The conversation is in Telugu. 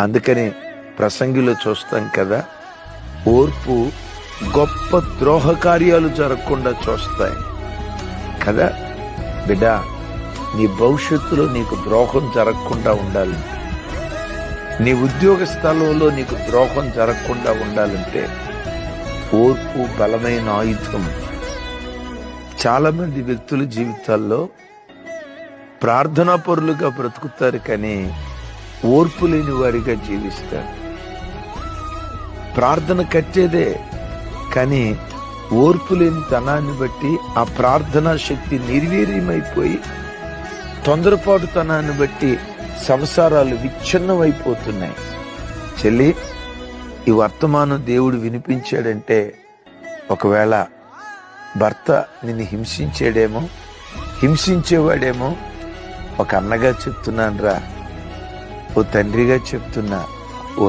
అందుకని ప్రసంగిలో చూస్తాం కదా ఓర్పు గొప్ప ద్రోహ కార్యాలు జరగకుండా చూస్తాయి. కదా? బిడ్డ నీ భవిష్యత్తులో నీకు ద్రోహం జరగకుండా ఉండాలి. నీ ఉద్యోగ స్థలంలో నీకు ద్రోహం జరగకుండా ఉండాలంటే ఓర్పు బలమైన ఆయుధం. చాలా మంది వ్యక్తుల జీవితాల్లో ప్రార్థనా పరులుగా బ్రతుకుతారు కానీ ఓర్పు లేని వారిగా జీవిస్తారు ప్రార్థన కట్టేదే కానీ ఓర్పు లేని తనాన్ని బట్టి ఆ ప్రార్థనా శక్తి నిర్వీర్యమైపోయి తొందరపాటుతనాన్ని బట్టి సంసారాలు విచ్ఛిన్నమైపోతున్నాయి. చెల్లి ఈ వర్తమానం దేవుడు వినిపించాడంటే ఒకవేళ భర్త నిన్ను హింసించాడేమో హింసించేవాడేమో ఒక అన్నగా చెప్తున్నాను రా ఓ తండ్రిగా చెప్తున్నా ఓ